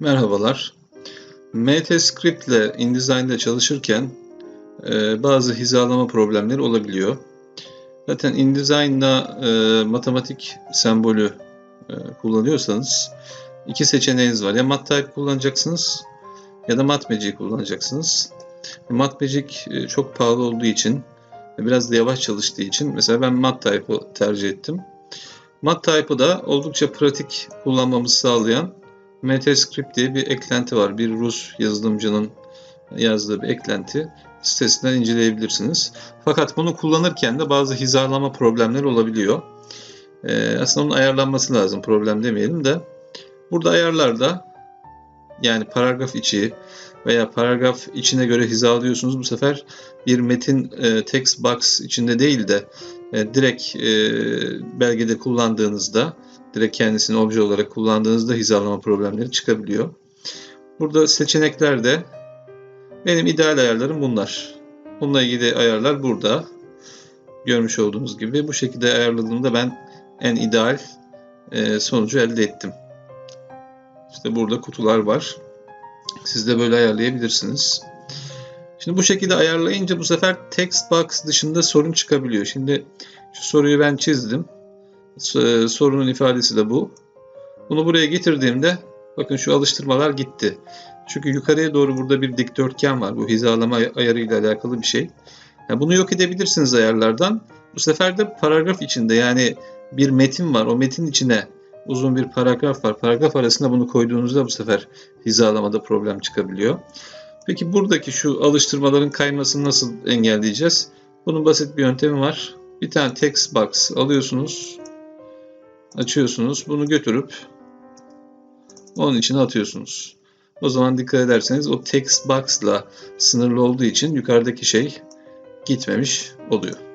Merhabalar. İle InDesign ile çalışırken e, bazı hizalama problemleri olabiliyor. Zaten InDesign'da e, matematik sembolü e, kullanıyorsanız iki seçeneğiniz var. Ya MatType kullanacaksınız ya da MatMagic kullanacaksınız. MatMagic e, çok pahalı olduğu için biraz da yavaş çalıştığı için mesela ben MatType'ı tercih ettim. MatType'ı da oldukça pratik kullanmamızı sağlayan MTScript diye bir eklenti var. Bir Rus yazılımcının yazdığı bir eklenti. Sitesinden inceleyebilirsiniz. Fakat bunu kullanırken de bazı hizalama problemleri olabiliyor. Ee, aslında onun ayarlanması lazım. Problem demeyelim de. Burada ayarlarda yani paragraf içi veya paragraf içine göre hizalıyorsunuz. Bu sefer bir metin e, text box içinde değil de e, direkt e, belgede kullandığınızda direkt kendisini obje olarak kullandığınızda hizalama problemleri çıkabiliyor. Burada seçeneklerde benim ideal ayarlarım bunlar. Bununla ilgili ayarlar burada. Görmüş olduğunuz gibi bu şekilde ayarladığımda ben en ideal e, sonucu elde ettim. İşte burada kutular var. Siz de böyle ayarlayabilirsiniz. Şimdi bu şekilde ayarlayınca bu sefer text box dışında sorun çıkabiliyor. Şimdi şu soruyu ben çizdim. Sorunun ifadesi de bu. Bunu buraya getirdiğimde bakın şu alıştırmalar gitti. Çünkü yukarıya doğru burada bir dikdörtgen var. Bu hizalama ayarıyla alakalı bir şey. Yani bunu yok edebilirsiniz ayarlardan. Bu sefer de paragraf içinde yani bir metin var. O metin içine uzun bir paragraf var. Paragraf arasında bunu koyduğunuzda bu sefer hizalamada problem çıkabiliyor. Peki buradaki şu alıştırmaların kaymasını nasıl engelleyeceğiz? Bunun basit bir yöntemi var. Bir tane text box alıyorsunuz. Açıyorsunuz. Bunu götürüp onun içine atıyorsunuz. O zaman dikkat ederseniz o text box'la sınırlı olduğu için yukarıdaki şey gitmemiş oluyor.